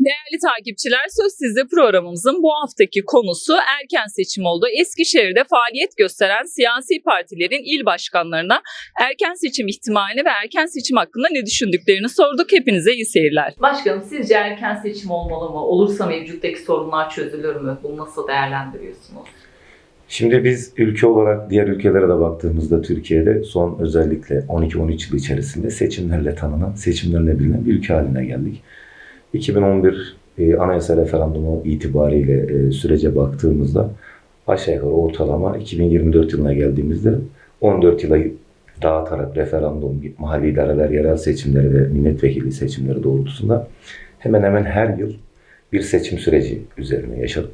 Değerli takipçiler Söz Sizde programımızın bu haftaki konusu erken seçim oldu. Eskişehir'de faaliyet gösteren siyasi partilerin il başkanlarına erken seçim ihtimalini ve erken seçim hakkında ne düşündüklerini sorduk. Hepinize iyi seyirler. Başkanım sizce erken seçim olmalı mı? Olursa mevcuttaki sorunlar çözülür mü? Bunu nasıl değerlendiriyorsunuz? Şimdi biz ülke olarak diğer ülkelere de baktığımızda Türkiye'de son özellikle 12-13 yıl içerisinde seçimlerle tanınan, seçimlerle bilinen bir ülke haline geldik. 2011 e, anayasa referandumu itibariyle e, sürece baktığımızda aşağı yukarı ortalama 2024 yılına geldiğimizde 14 yıla dağıtarak referandum, mahalli idareler, yerel seçimleri ve milletvekili seçimleri doğrultusunda hemen hemen her yıl bir seçim süreci üzerine yaşadık.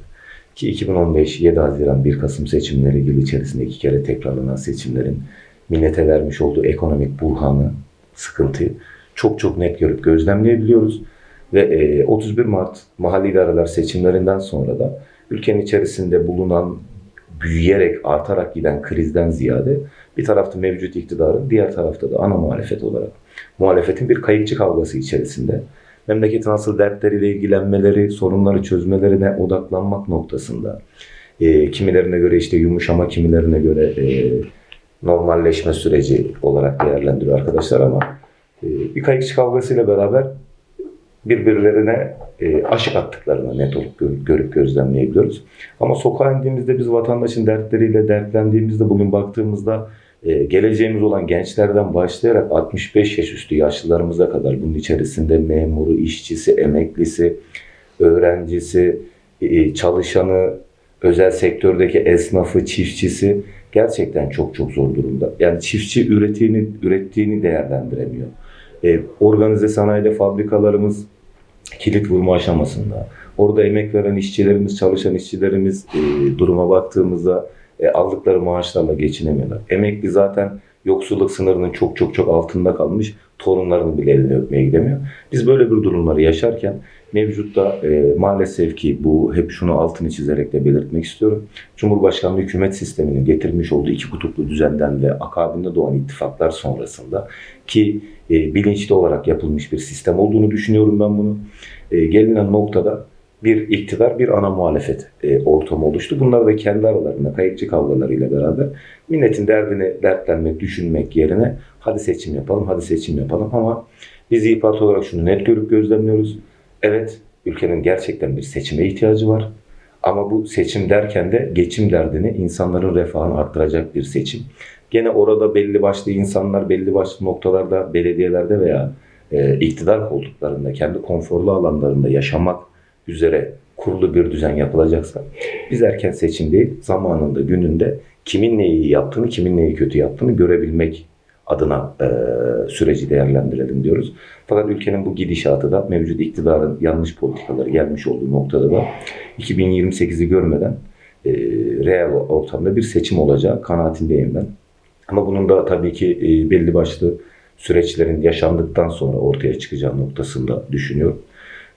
Ki 2015 7 Haziran 1 Kasım seçimleri yıl içerisinde iki kere tekrarlanan seçimlerin millete vermiş olduğu ekonomik burhanı, sıkıntıyı çok çok net görüp gözlemleyebiliyoruz. Ve e, 31 Mart mahalli idareler seçimlerinden sonra da ülkenin içerisinde bulunan büyüyerek, artarak giden krizden ziyade bir tarafta mevcut iktidarın, diğer tarafta da ana muhalefet olarak muhalefetin bir kayıkçı kavgası içerisinde memleketin asıl dertleriyle ilgilenmeleri, sorunları çözmelerine odaklanmak noktasında e, kimilerine göre işte yumuşama, kimilerine göre e, normalleşme süreci olarak değerlendiriyor arkadaşlar ama e, bir kayıkçı kavgasıyla beraber birbirlerine e, aşık attıklarını net olup gör- görüp gözlemleyebiliyoruz. Ama sokağa indiğimizde biz vatandaşın dertleriyle dertlendiğimizde bugün baktığımızda e, geleceğimiz olan gençlerden başlayarak 65 yaş üstü yaşlılarımıza kadar bunun içerisinde memuru, işçisi, emeklisi, öğrencisi, e, çalışanı, özel sektördeki esnafı, çiftçisi gerçekten çok çok zor durumda. Yani çiftçi ürettiğini, ürettiğini değerlendiremiyor. E, organize sanayide fabrikalarımız kilit vurma aşamasında. Orada emek veren işçilerimiz, çalışan işçilerimiz e, duruma baktığımızda e, aldıkları maaşlarla geçinemiyorlar. Emekli zaten yoksulluk sınırının çok çok çok altında kalmış. Torunlarını bile elini öpmeye gidemiyor. Biz böyle bir durumları yaşarken mevcutta e, maalesef ki bu hep şunu altını çizerek de belirtmek istiyorum. Cumhurbaşkanlığı hükümet sisteminin getirmiş olduğu iki kutuplu düzenden ve akabinde doğan ittifaklar sonrasında ki e, bilinçli olarak yapılmış bir sistem olduğunu düşünüyorum ben bunu. E, gelinen noktada bir iktidar, bir ana muhalefet e, ortamı oluştu. Bunlar da kendi aralarında kayıkçı kavgalarıyla beraber milletin derdini dertlenmek, düşünmek yerine hadi seçim yapalım, hadi seçim yapalım ama biz İYİ Parti olarak şunu net görüp gözlemliyoruz. Evet, ülkenin gerçekten bir seçime ihtiyacı var. Ama bu seçim derken de geçim derdini, insanların refahını arttıracak bir seçim. Gene orada belli başlı insanlar belli başlı noktalarda, belediyelerde veya e, iktidar koltuklarında, kendi konforlu alanlarında yaşamak üzere kurulu bir düzen yapılacaksa biz erken seçim değil, zamanında, gününde kimin neyi yaptığını, kimin neyi kötü yaptığını görebilmek adına e, süreci değerlendirelim diyoruz. Fakat ülkenin bu gidişatı da mevcut iktidarın yanlış politikaları gelmiş olduğu noktada da 2028'i görmeden e, reel ortamda bir seçim olacağı kanaatindeyim ben. Ama bunun da tabii ki e, belli başlı süreçlerin yaşandıktan sonra ortaya çıkacağı noktasında düşünüyorum.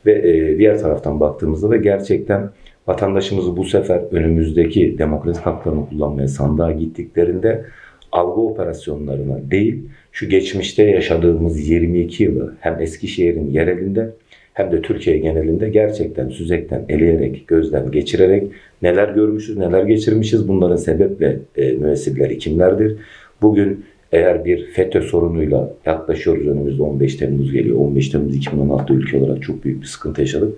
Ve e, diğer taraftan baktığımızda da gerçekten vatandaşımızı bu sefer önümüzdeki demokratik haklarını kullanmaya sandığa gittiklerinde algı operasyonlarına değil, şu geçmişte yaşadığımız 22 yılı hem Eskişehir'in yerelinde hem de Türkiye genelinde gerçekten süzekten eleyerek, gözden geçirerek neler görmüşüz, neler geçirmişiz, bunların sebep ve e, müessibleri kimlerdir? Bugün eğer bir FETÖ sorunuyla yaklaşıyoruz önümüzde 15 Temmuz geliyor. 15 Temmuz 2016'da ülke olarak çok büyük bir sıkıntı yaşadık.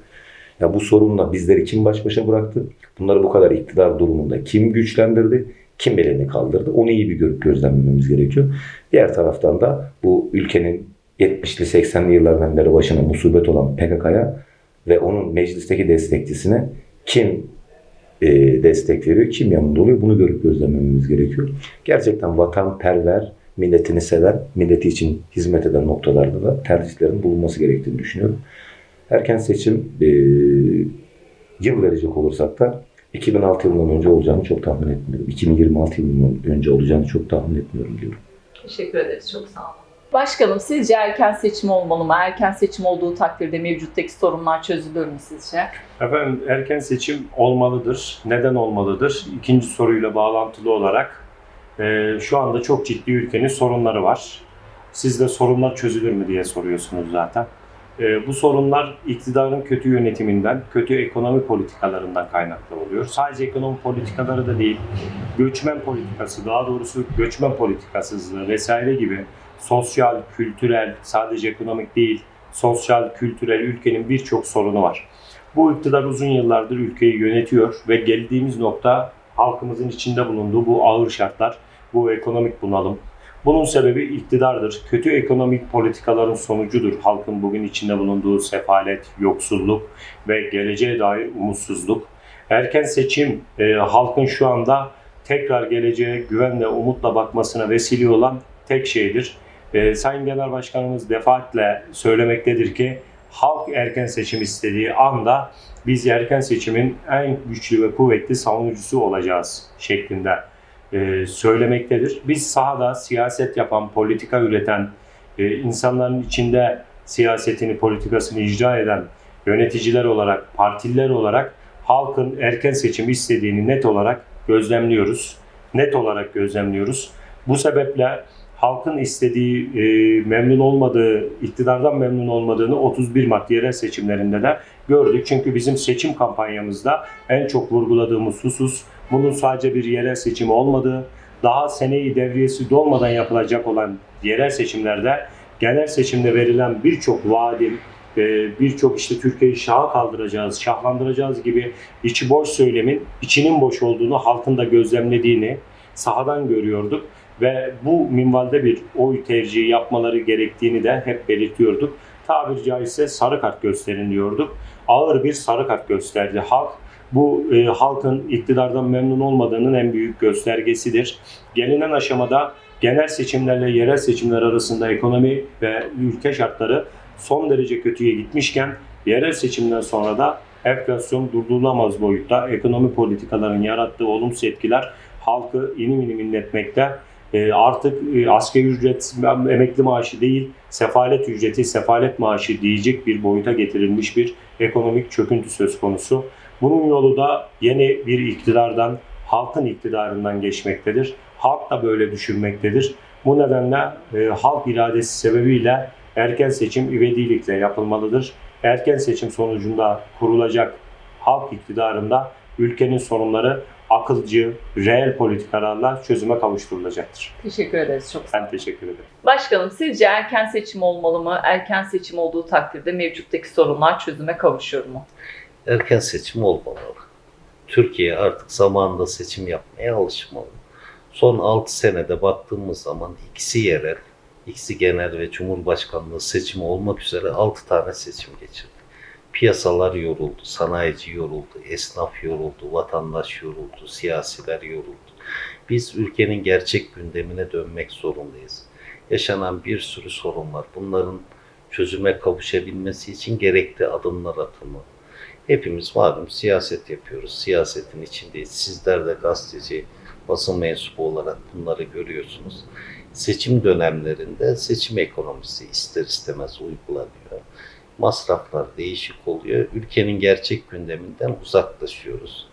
Ya bu sorunla bizleri kim baş başa bıraktı? Bunları bu kadar iktidar durumunda kim güçlendirdi? Kim elini kaldırdı? Onu iyi bir görüp gözlemlememiz gerekiyor. Diğer taraftan da bu ülkenin 70'li 80'li yıllardan beri başına musibet olan PKK'ya ve onun meclisteki destekçisine kim e, destek veriyor, kim yanında oluyor bunu görüp gözlemlememiz gerekiyor. Gerçekten vatanperver, milletini seven, milleti için hizmet eden noktalarda da tercihlerin bulunması gerektiğini düşünüyorum. Erken seçim e, yıl verecek olursak da 2006 yılından önce olacağını çok tahmin etmiyorum. 2026 yılından önce olacağını çok tahmin etmiyorum diyorum. Teşekkür ederiz. Çok sağ olun. Başkanım sizce erken seçim olmalı mı? Erken seçim olduğu takdirde mevcuttaki sorunlar çözülür mü sizce? Efendim erken seçim olmalıdır. Neden olmalıdır? İkinci soruyla bağlantılı olarak e, şu anda çok ciddi ülkenin sorunları var. Siz de sorunlar çözülür mü diye soruyorsunuz zaten. E, bu sorunlar iktidarın kötü yönetiminden, kötü ekonomi politikalarından kaynaklı oluyor. Sadece ekonomi politikaları da değil, göçmen politikası, daha doğrusu göçmen politikasızlığı vesaire gibi sosyal, kültürel, sadece ekonomik değil, sosyal, kültürel ülkenin birçok sorunu var. Bu iktidar uzun yıllardır ülkeyi yönetiyor ve geldiğimiz nokta halkımızın içinde bulunduğu bu ağır şartlar, bu ekonomik bunalım. Bunun sebebi iktidardır. Kötü ekonomik politikaların sonucudur halkın bugün içinde bulunduğu sefalet, yoksulluk ve geleceğe dair umutsuzluk. Erken seçim e, halkın şu anda tekrar geleceğe güvenle, umutla bakmasına vesile olan tek şeydir. E, Sayın Genel Başkanımız defaatle söylemektedir ki halk erken seçim istediği anda biz erken seçimin en güçlü ve kuvvetli savunucusu olacağız şeklinde e, söylemektedir. Biz sahada siyaset yapan, politika üreten, e, insanların içinde siyasetini, politikasını icra eden yöneticiler olarak, partililer olarak halkın erken seçim istediğini net olarak gözlemliyoruz. Net olarak gözlemliyoruz. Bu sebeple halkın istediği, e, memnun olmadığı, iktidardan memnun olmadığını 31 Mart yerel seçimlerinde de gördük. Çünkü bizim seçim kampanyamızda en çok vurguladığımız husus bunun sadece bir yerel seçim olmadığı, daha seneyi devriyesi dolmadan yapılacak olan yerel seçimlerde genel seçimde verilen birçok vaadin, e, birçok işte Türkiye'yi şaha kaldıracağız, şahlandıracağız gibi içi boş söylemin içinin boş olduğunu halkın da gözlemlediğini sahadan görüyorduk ve bu minvalde bir oy tercihi yapmaları gerektiğini de hep belirtiyorduk. Tabiri caizse sarı kart gösterin diyorduk. Ağır bir sarı kart gösterdi halk. Bu e, halkın iktidardan memnun olmadığının en büyük göstergesidir. Gelinen aşamada genel seçimlerle yerel seçimler arasında ekonomi ve ülke şartları son derece kötüye gitmişken yerel seçimden sonra da enflasyon durdurulamaz boyutta ekonomi politikalarının yarattığı olumsuz etkiler halkı inim inim inletmekte. E, artık e, asgari ücret emekli maaşı değil, sefalet ücreti, sefalet maaşı diyecek bir boyuta getirilmiş bir ekonomik çöküntü söz konusu. Bunun yolu da yeni bir iktidardan, halkın iktidarından geçmektedir. Halk da böyle düşünmektedir. Bu nedenle e, halk iradesi sebebiyle erken seçim ivedilikle yapılmalıdır. Erken seçim sonucunda kurulacak halk iktidarında ülkenin sorunları akılcı, reel politikalarla çözüme kavuşturulacaktır. Teşekkür ederiz çok sağ olun. Ben teşekkür ederim. Başkanım sizce erken seçim olmalı mı? Erken seçim olduğu takdirde mevcuttaki sorunlar çözüme kavuşur mu? Erken seçim olmamalı. Türkiye artık zamanında seçim yapmaya alışmalı. Son 6 senede baktığımız zaman ikisi yerel, ikisi genel ve cumhurbaşkanlığı seçimi olmak üzere 6 tane seçim geçirdi. Piyasalar yoruldu, sanayici yoruldu, esnaf yoruldu, vatandaş yoruldu, siyasiler yoruldu. Biz ülkenin gerçek gündemine dönmek zorundayız. Yaşanan bir sürü sorun var. Bunların çözüme kavuşabilmesi için gerekli adımlar atılmalı. Hepimiz malum siyaset yapıyoruz. Siyasetin içindeyiz. Sizler de gazeteci, basın mensubu olarak bunları görüyorsunuz. Seçim dönemlerinde seçim ekonomisi ister istemez uygulanıyor. Masraflar değişik oluyor. Ülkenin gerçek gündeminden uzaklaşıyoruz.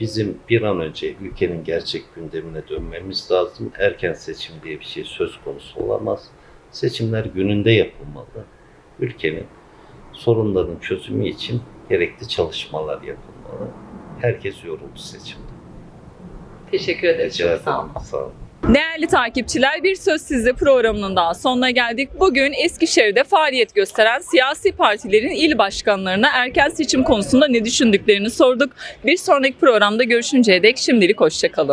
Bizim bir an önce ülkenin gerçek gündemine dönmemiz lazım. Erken seçim diye bir şey söz konusu olamaz. Seçimler gününde yapılmalı. Ülkenin sorunların çözümü için gerekli çalışmalar yapılmalı. Herkes yoruldu seçimde. Teşekkür ederiz. Rica Çok sağ olun. ederim. Sağ olun. Değerli takipçiler bir söz sizde programının daha sonuna geldik. Bugün Eskişehir'de faaliyet gösteren siyasi partilerin il başkanlarına erken seçim konusunda ne düşündüklerini sorduk. Bir sonraki programda görüşünceye dek şimdilik hoşçakalın.